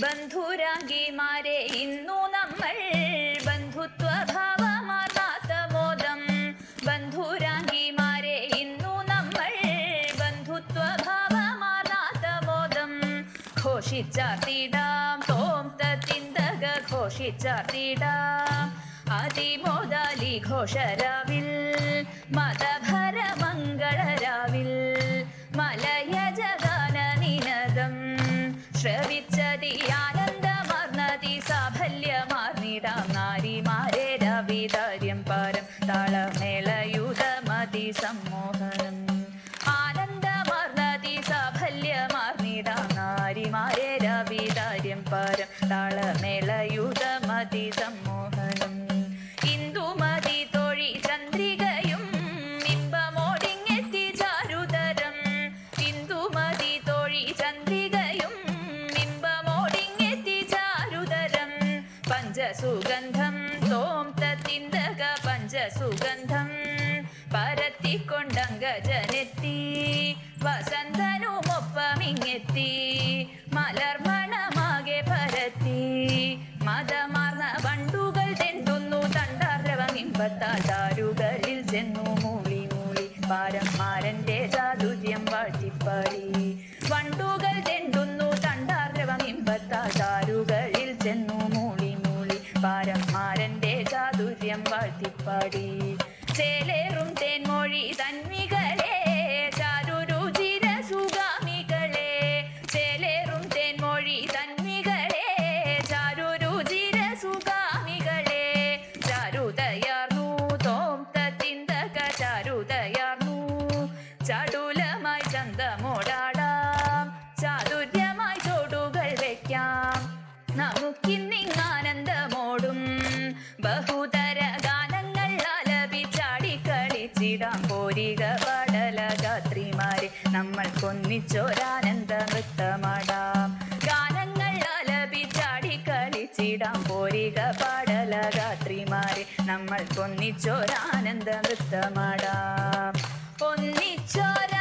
ബന്ധുരാഗിമാരെ ഇന്നു നമ്മൾ ബന്ധുത്വഭാവമാർന്നാത്ത മോദം ബന്ധുരാഗിമാരെ ഇന്നു നമ്മൾ ബന്ധുത്വഭാവമാർന്നാത്ത മോദം ഘോഷിച്ചാർത്തിടാം തോംതത്തിന്തക ഘോഷിച്ചാർത്തിടാം അതിമോദാലി ഘോഷരാവിൽ മതഭരമംഗളരാവിൽ സമ്മോഹനം ആനന്ദമാർന്നതി സാഫല്യമാർന്നിടാം നാരിമാരെ രവിതാര്യം പരം താളമേളയുധമതി സമ്മോഹനം. ഇന്ദുമതി തൊഴി ചന്ദ്രികയും ഇമ്പമോടിങ്ങെത്തി ഇമ്പമോടിങ്ങെത്തി ചാരുതരം. പഞ്ചസുഗന്ധം പഞ്ചസുഗന്ധം പരത്തിക്കൊണ്ടങ്കജനെത്തി വസന്തനുമൊപ്പമിങ്ങെത്തി. മലർമണമാകെ പരത്തി. മതമാർന്ന വണ്ടുകൾ തെണ്ടുന്നു. തണ്ടാർവമിമ്പത്താൽ താരുകളിൽ ചെന്നു. മൂളി മൂളി പാരന്മാരന്റെ ചാതുര്യം വാഴ്ത്തിപ്പാടി. വണ്ടുകൾ തെണ്ടുന്നു. തണ്ടാർവമിമ്പത്താൽ താരുകളിൽ ചെന്നു. മൂളി മൂളി പാരന്മാരന്റെ ചാതുര്യം വാഴ്ത്തിപ്പാടി. ചേലേറും തേൻമൊഴി തന്മികളെ ചാരുരുചിര സുഗാമികളെ. ചേലേറും തേൻമൊഴി തന്മികളെ ചാരുരുചിര സുഗാമികളെ. ചാരുതയാർന്നു തോം തിന്തക ചാരുതയാർന്നു ചടുലമായി ചന്തമോടാടാം. ചാതുര്യമായി ചോടുകൾ വെക്കാം. നമുക്കിന്നിങ്ങാനന്ദമോടും ബഹുതര നമ്മൾക്കൊന്നിച്ചൊരാനന്ദ നൃത്തമാടാം ഗാനങ്ങൾ ചാടി കളിച്ചിടാം. പോരിക പാടല രാത്രിമാരെ നമ്മൾക്കൊന്നിച്ചൊരാനന്ദ നൃത്തമാടാം ഒന്നിച്ചൊര